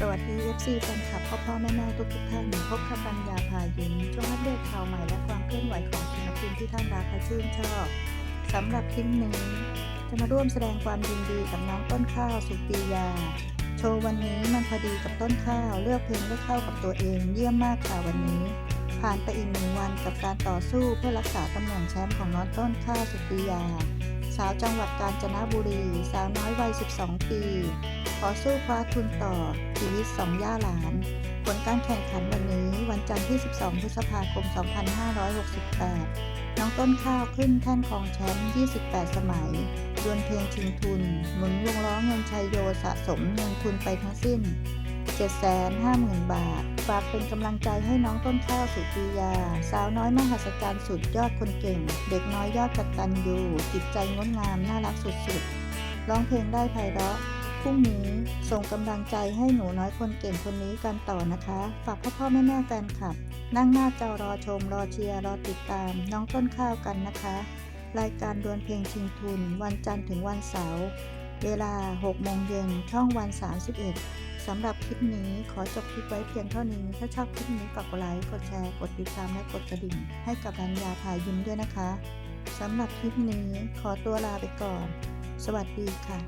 สวัสดี FC แฟนคลับพ่อพ่อแม่แม่ทุกทุกท่านพบกับปัญญาพายินช่วงอัปเดตข่าวใหม่และความเคลื่อนไหวของศิลปินที่ท่านรักและชื่นชอบสำหรับคลิปนี้จะมาร่วมแสดงความยินดีกับน้องต้นข้าวสุปียา โชว์วันนี้มันพอดีกับต้นข้าวเลือกเพลงได้เข้ากับตัวเอง เยี่ยมมากค่ะวันนี้ ผ่านไปอีกหนึ่งวันกับการต่อสู้เพื่อรักษาตำแหน่งแชมป์ของน้องต้นข้าวสุปียา สาวจังหวัดกาญจนบุรี สาวน้อยวัย 12 ปี ขอสู้คว้าทุนต่อชีวิตสองย่าหลาน ผลการแข่งขันวันนี้ วันจันทร์ที่ 12 พฤษภาคม 2568 น้องต้นข้าวขึ้นแท่นของแชมป์ 28 สมัยดวลเพลงชิงทุน หมุนวงล้อเงินชัยโยสะสมเงินทุนไปทั้งสิ้น 750,000 บาท ฝากเป็นกำลังใจให้น้องต้นข้าวสุปียา สาวน้อยมหัศจรรย์สุดยอดคนเก่ง เด็กน้อยยอดกตัญญูจิตใจงดงามน่ารักสุดๆ ร้องเพลงได้ไพเราะพรุ่งนี้ส่งกำลังใจให้หนูน้อยคนเก่งคนนี้กันต่อนะคะ ฝากพ่อพ่อแม่แม่แฟนคลับ นั่งหน้าจอรอชม รอเชียร์รอติดตาม น้องต้นข้าวกันนะคะ รายการดวลเพลงชิงทุน วันจันทร์ถึงวันเสาร์ เวลา 6 โมงเย็น ช่องวัน 31 สำหรับคลิปนี้ขอจบคลิปไว้เพียงเท่านี้ ถ้าชอบคลิปนี้ฝากกดไลค์ กดแชร์ กดติดตาม และกดกระดิ่ง ให้กับรัญญาถ่ายยิ้มด้วยนะคะ สำหรับคลิปนี้ขอตัวลาไปก่อน สวัสดีค่ะ